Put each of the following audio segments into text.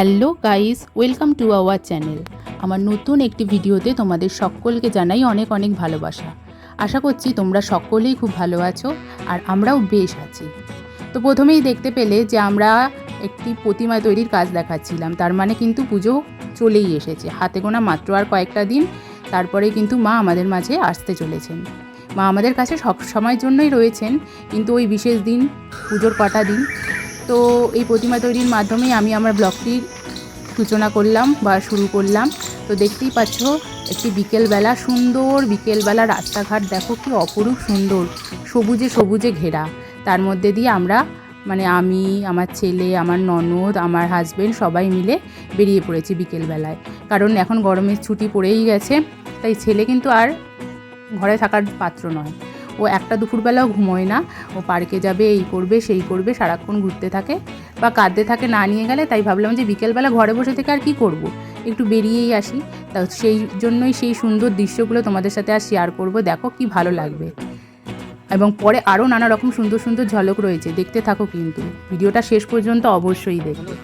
Hello guys, welcome to our channel. আমার নতুন একটি ভিডিওতে তোমাদের সকলকে জানাই অনেক অনেক ভালোবাসা। আশা করছি তোমরা সকলেই খুব ভালো আছো আর আমরাও বেশ আছি। তো প্রথমেই দেখতে পেলে যে আমরা একটি প্রতিমা তৈরির কাজ দেখাচ্ছিলাম। তার মানে কিন্তু পুজো চলেই এসেছে। হাতে গোনা মাত্র আর কয়েকটা দিন, তারপরে কিন্তু মা আমাদের মাঝে আসতে চলেছেন। মা আমাদের কাছে সব সময়ের জন্যই রয়েছেন, কিন্তু ওই বিশেষ দিন, পুজোর কটা দিন তো এই প্রতিমা তৈরির মাধ্যমেই আমি আমার ব্লগটির সূচনা করলাম বা শুরু করলাম। তো দেখতেই পাচ্ছ, একটি বিকেলবেলা সুন্দর বিকেলবেলা রাস্তাঘাট দেখো কি অপরূপ সুন্দর, সবুজে সবুজে ঘেরা। তার মধ্যে দিয়ে আমরা মানে আমি, আমার ছেলে, আমার ননদ, আমার হাজবেন্ড সবাই মিলে বেরিয়ে পড়েছি বিকেলবেলায়। কারণ এখন গরমের ছুটি পড়েই গেছে, তাই ছেলে কিন্তু আর ঘরে থাকার পাত্র নয়। ও একটা দুপুরবেলাও ঘুমোয় না। ও পার্কে যাবে, এই করবে, সেই করবে, সারাক্ষণ ঘুরতে থাকে বা কাঁদতে থাকে, না নিয়ে গেলে তাই ভাবলাম যে বিকেলবেলা ঘরে বসে থেকে আর কি করব। একটু বেরিয়েই আসি। তা সেই জন্যই সেই সুন্দর দৃশ্যগুলো তোমাদের সাথে আর শেয়ার করব। দেখো কি ভালো লাগবে। এবং পরে আরও নানা রকম সুন্দর সুন্দর ঝলক রয়েছে। দেখতে থাকো কিন্তু। ভিডিওটা শেষ পর্যন্ত অবশ্যই দেখবে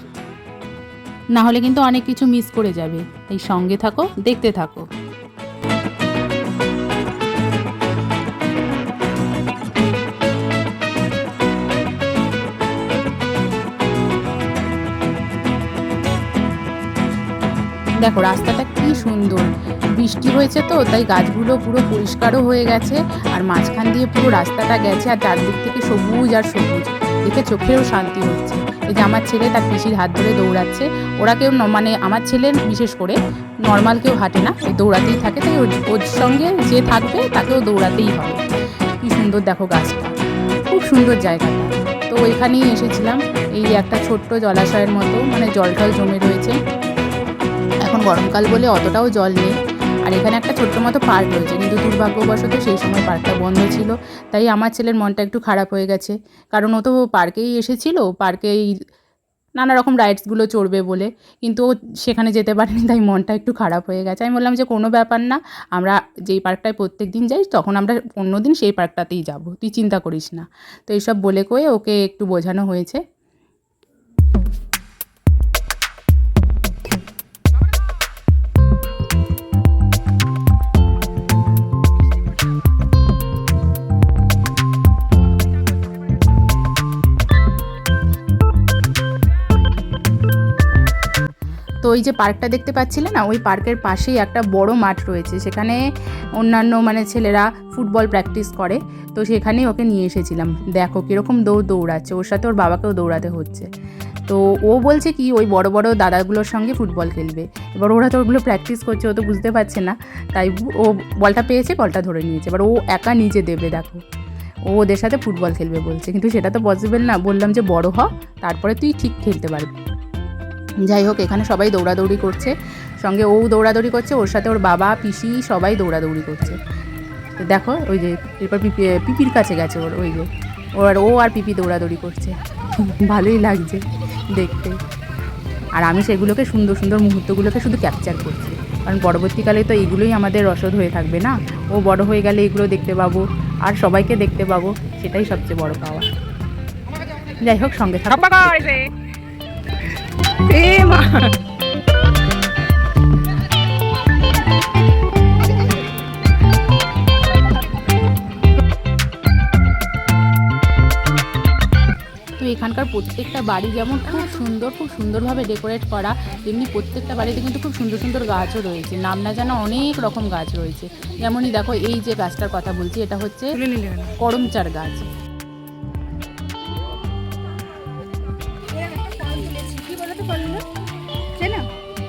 না হলে কিন্তু অনেক কিছু মিস করে যাবে। তাই সঙ্গে থাকো, দেখতে থাকো। দেখো, রাস্তাটা কি সুন্দর। বৃষ্টি হয়েছে তো, তাই গাছগুলো পুরো পরিষ্কারও হয়ে গেছে আর মাঝখান দিয়ে পুরো রাস্তাটা গেছে আর চারদিক থেকে সবুজ আর সবুজ। দেখে চোখেও শান্তি হচ্ছে। এই যে আমার ছেলে তার পিসির হাত ধরে দৌড়াচ্ছে। ওরা কেউ মানে আমার ছেলে বিশেষ করে নর্মাল কেউ হাঁটে না। এই দৌড়াতেই থাকে, তাই ওর- সঙ্গে যে থাকবে তাকেও দৌড়াতেই হবে। কি সুন্দর দেখো গাছটা। খুব সুন্দর জায়গাটা। তো এখানেই এসেছিলাম। এই একটা ছোট্ট জলাশয়ের মতো মানে জল টল জমে রয়েছে। গরমকাল বলে অতটাও জল নেই। আর এখানে একটা ছোট্ট মতো পার্ক রয়েছে। কিন্তু দুর্ভাগ্যবশত সেই সময় পার্কটা বন্ধ ছিল। তাই আমার ছেলের মনটা একটু খারাপ হয়ে গেছে। কারণ ও তো পার্কেই এসেছিল। পার্কেই নানা রকম রাইডসগুলো চড়বে বলে। কিন্তু ও সেখানে যেতে পারেনি, তাই মনটা একটু খারাপ হয়ে গেছে। আমি বললাম যে, কোনো ব্যাপার না। আমরা যেই পার্কটায় প্রত্যেক দিন যাই, তখন আমরা অন্য দিন সেই পার্কটাতেই যাব। তুই চিন্তা করিস না। তো এইসব বলে কয়ে ওকে একটু বোঝানো হয়েছে। তো ওই যে পার্কটা দেখতে পাচ্ছিলে না? ওই পার্কের পাশেই একটা বড় মাঠ রয়েছে। সেখানে অন্যান্য মানে ছেলেরা ফুটবল প্র্যাকটিস করে। তো সেখানে ওকে নিয়ে এসেছিলাম। দেখো কীরকম দৌড় দৌড়াচ্ছে। ওর সাথে ওর বাবাকেও দৌড়াতে হচ্ছে। তো ও বলছে কি, ওই বড় বড় দাদাগুলোর সঙ্গে ফুটবল খেলবে। এবার ওরা তো ওগুলো প্র্যাকটিস করছে, ও তো বুঝতে পারছে না। তাই ও বলটা পেয়েছে, বলটা ধরে নিয়েছে। এবার ও একা নিজে দেবে, দেখো। ও ওদের সাথে ফুটবল খেলবে বলছে। কিন্তু সেটা তো পসিবল না। বললাম যে বড় হ, তারপরে তুই ঠিক খেলতে পারবি। যাই হোক, এখানে সবাই দৌড়াদৌড়ি করছে। সঙ্গে ও দৌড়াদৌড়ি করছে, ওর সাথে ওর বাবা, পিসি সবাই দৌড়াদৌড়ি করছে। দেখো, ওই যে, এরপর পিপি পিপির কাছে গেছে ওর, ওই যে। ওর, ও আর পিপি দৌড়াদৌড়ি করছে। ভালোই লাগছে দেখতে। আর আমি সেগুলোকে সুন্দর সুন্দর মুহূর্তগুলোকে শুধু ক্যাপচার করছি। কারণ পরবর্তীকালে তো এগুলোই আমাদের রসদ হয়ে থাকবে না? ও বড় হয়ে গেলে এগুলো দেখতে পাবো, আর সবাইকে দেখতে পাবো, সেটাই সবচেয়ে বড় পাওয়া। যাই হোক, সঙ্গে থাকো। তো এখানকার প্রত্যেকটা বাড়ি যেমন খুব সুন্দর খুব সুন্দরভাবে ডেকোরেট করা তেমনি প্রত্যেকটা বাড়িতে কিন্তু খুব সুন্দর সুন্দর গাছও রয়েছে। নাম না জানা অনেক রকম গাছ রয়েছে। যেমনই দেখো এই যে গাছটার কথা বলছি এটা হচ্ছে করমচার গাছ।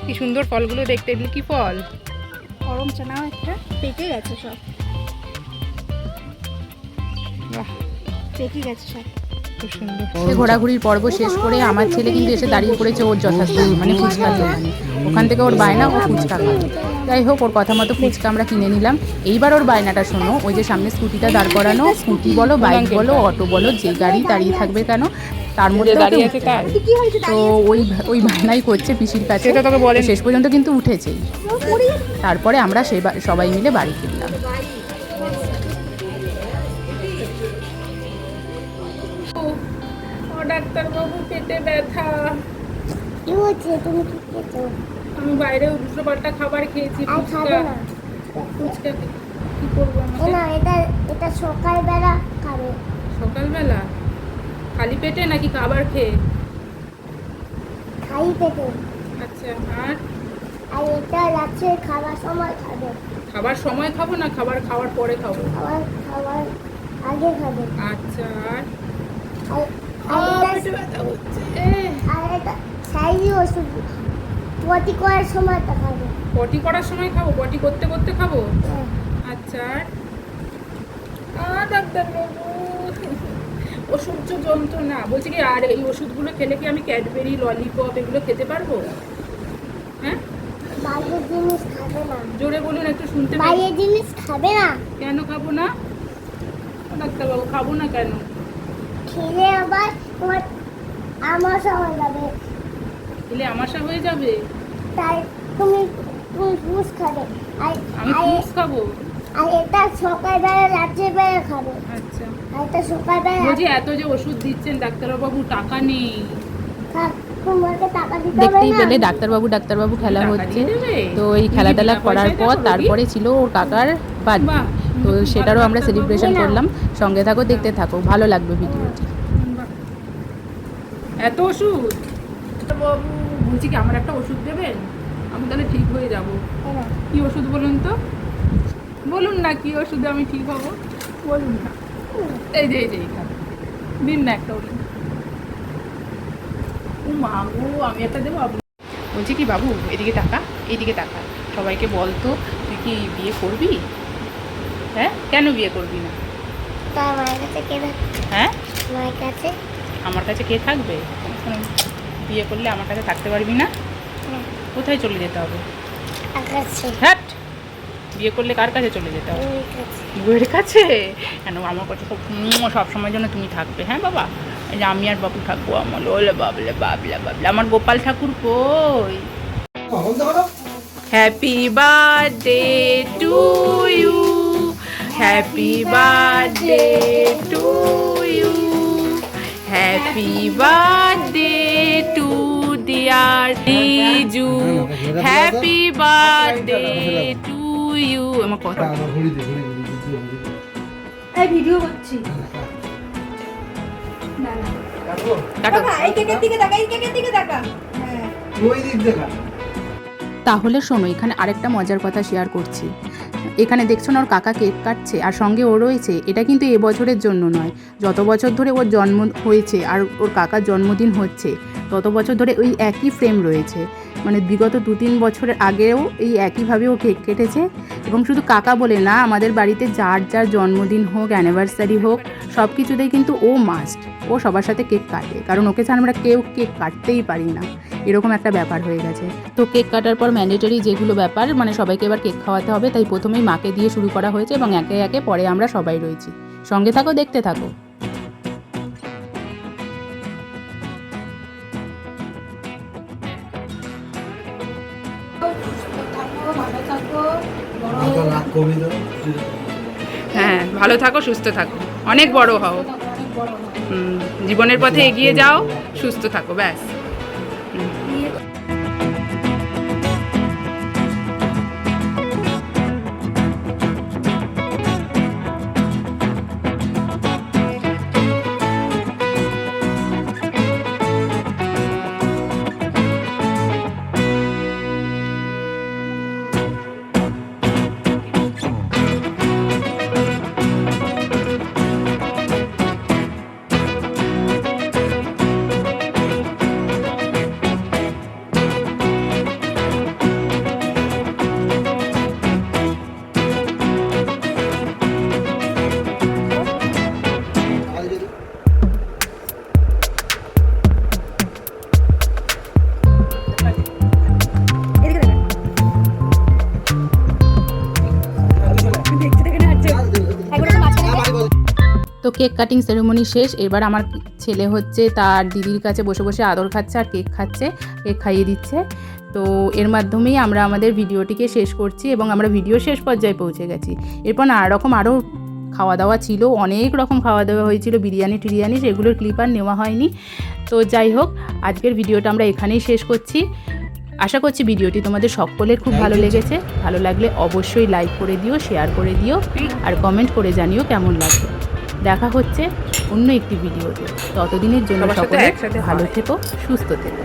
কি সুন্দর ফলগুলো দেখতে এগুলো কি ফল? গরম চানা একটা পেকে গেছে সব। পেকে গেছে সব। ঘোরাঘুরির পর্ব শেষ করে আমার ছেলে কিন্তু এসে দাঁড়িয়ে পড়েছে ওর যথাস্থানে মানে ফুচকার দোকানে। ওখান থেকে ওর বায়না ও ফুচকা খাবে। যাই হোক ওর কথা মতো ফুচকা আমরা কিনে নিলাম। এইবার ওর বায়নাটা শোনো ওই যে সামনে স্কুটিটা দাঁড় করানো স্কুটি বলো বাইক বলো অটো বলো যে গাড়ি দাঁড়িয়ে থাকবে কেন তার মধ্যে দাঁড়িয়ে আছে তার? তো ওই ওই বায়নাই করছে পিসির কাছে। সেটা তোকে বলেনি? তো শেষ পর্যন্ত কিন্তু উঠেছেই। তারপরে আমরা সে সবাই মিলে বাড়ি ফিরলাম। ও ডাক্তারবাবু পেটে ব্যথা। কি তুমি কি খেয়েছো? আমি বাইরে উল্টো পাল্টা খাবার খেয়েছি ফুচকা। না? ফুচকা কি করব না এটা এটা সকালবেলা খাবে। সকালবেলা? খালি পেটে নাকি খাবার খেয়ে? খাই পেটে। আচ্ছা আর? আর এটা রাত্রে খাবার সময় খাবে। খাবার সময় খাব না খাবার খাওয়ার পরে খাব? খাবার খাবার আগে খাবে। আচ্ছা আর? পেটে করার সময়টা খাবে। পটি করার সময় খাব? পটি করতে করতে খাব? হ্যাঁ। আচ্ছা আর? আ, ডাক্তারবাবু অসহ্য যন্ত্রণা। বলছি কি আর এই ওষুধগুলো খেলে কি আমি ক্যাডবেরি ললিপপ এগুলো খেতে পারব? হ্যাঁ? বাইরের জিনিস খাবে না। জোরে বলুন একটু শুনতে বাইরের জিনিস খাবে না। কেন খাব না? ডাক্তারবাবু খাব না কেন? খেলে আবার তোমার আমার সময় যাবে। খেলে আমাশা হয়ে যাবে? তাই তুমি তুমি জুস খাবে। আমি ফ্রুটস খাব? আর এটা সকালবেলা রাত্রেবেলা খাবে। আচ্ছা। আর এটা সকালবেলা বলছি এত যে ওষুধ দিচ্ছেন ডাক্তারবাবু টাকা নেই। থাক, তোমাকে টাকা দিতে হবে দেখতেই পেলে ডাক্তারবাবু ডাক্তারবাবু খেলা হচ্ছে। তো এই খেলা টেলা করার পর তারপরে ছিল ওর কাকার বার্থডে। তো সেটারও আমরা সেলিব্রেশন করলাম। সঙ্গে থাকো দেখতে থাকো। ভালো লাগবে ভিডিওটি। এত ওষুধ? বাবু বলছি কি আমার একটা ওষুধ দেবেন? আমি তাহলে ঠিক হয়ে যাব। কি ওষুধ বলুন তো? বলুন না কি ওষুধে আমি ঠিক হব? বলুন না। এই যে এই যে এইখানে দিন না একটা ওষুধ। ও মা আমি একটা দেবো? আপনি বলছি কি বাবু এদিকে টাকা এইদিকে টাকা সবাইকে বল তো তুই কি বিয়ে করবি? হ্যাঁ? কেন বিয়ে করবি না? হ্যাঁ? আমার কাছে কে থাকবে? বিয়ে করলে আমার কাছে থাকতে পারবি না? হ্যাঁ, কোথায় চলে যেতে হবে? হ্যাট বিয়ে করলে কার কাছে চলে যেতে হবে? কাছে। বউয়ের কাছে? কেন? আমার কাছে সব সব সময়ের জন্য তুমি থাকবে হ্যাঁ বাবা? এই যে আমি আর বাবু থাকব আমার ওলে বাবলে বাবলা বাবলা। আমার গোপাল ঠাকুর কই? Happy birthday to you happy birthday to you happy birthday to dear Riju happy birthday to you আমার কথা। এই ভিডিও করছি। হ্যাঁ। তাহলে শোনো এখানে আরেকটা মজার কথা শেয়ার করছি। এখানে দেখছ না ওর কাকা কেক কাটছে আর সঙ্গে ও রয়েছে। এটা কিন্তু এবছরের জন্য নয়। যত বছর ধরে ওর জন্ম হয়েছে আর ওর কাকার জন্মদিন হচ্ছে তত বছর ধরে ওই একই ফ্রেম রয়েছে। মানে বিগত দু তিন বছরের আগেও এই একইভাবে ও কেক কেটেছে এবং শুধু কাকা বলে না, আমাদের বাড়িতে যার যার জন্মদিন হোক অ্যানিভার্সারি হোক সব কিছুতেই কিন্তু ও মাস্ট ও সবার সাথে কেক কাটে। কারণ ওকে ছাড়া আমরা কেউ কেক কাটতেই পারি না। এরকম একটা ব্যাপার হয়ে গেছে। তো কেক কাটার পর ম্যান্ডেটরি যেগুলো ব্যাপার মানে সবাইকে এবার কেক খাওয়াতে হবে, তাই প্রথমেই মাকে দিয়ে শুরু করা হয়েছে এবং একে একে পরে আমরা সবাই রয়েছি। সঙ্গে থাকো, দেখতে থাকো। হ্যাঁ ভালো থাকো সুস্থ থাকো। অনেক বড় হও। জীবনের পথে এগিয়ে যাও সুস্থ থাকো ব্যাস। কেক কাটিং সেরেমনি শেষ। এবার আমার ছেলে হচ্ছে তার দিদির কাছে বসে বসে আদর খাচ্ছে আর কেক খাচ্ছে কেক খাইয়ে দিচ্ছে। তো এর মাধ্যমেই আমরা আমাদের ভিডিওটিকে শেষ করছি এবং আমরা ভিডিও শেষ পর্যায়ে পৌঁছে গেছি। এরপর নানা রকম আরও খাওয়া দাওয়া ছিল অনেক রকম খাওয়া দাওয়া হয়েছিল বিরিয়ানি টিরিয়ানি সেগুলোর ক্লিপ আর নেওয়া হয়নি। তো যাই হোক আজকের ভিডিওটা আমরা এখানেই শেষ করছি। আশা করছি ভিডিওটি তোমাদের সকলের খুব ভালো লেগেছে। ভালো লাগলে অবশ্যই লাইক করে দিও শেয়ার করে দিও আর কমেন্ট করে জানিও কেমন লাগবে দেখা হচ্ছে অন্য একটি ভিডিওতে। ততদিনের জন্য সকলে ভালো থেকো সুস্থ থেকো।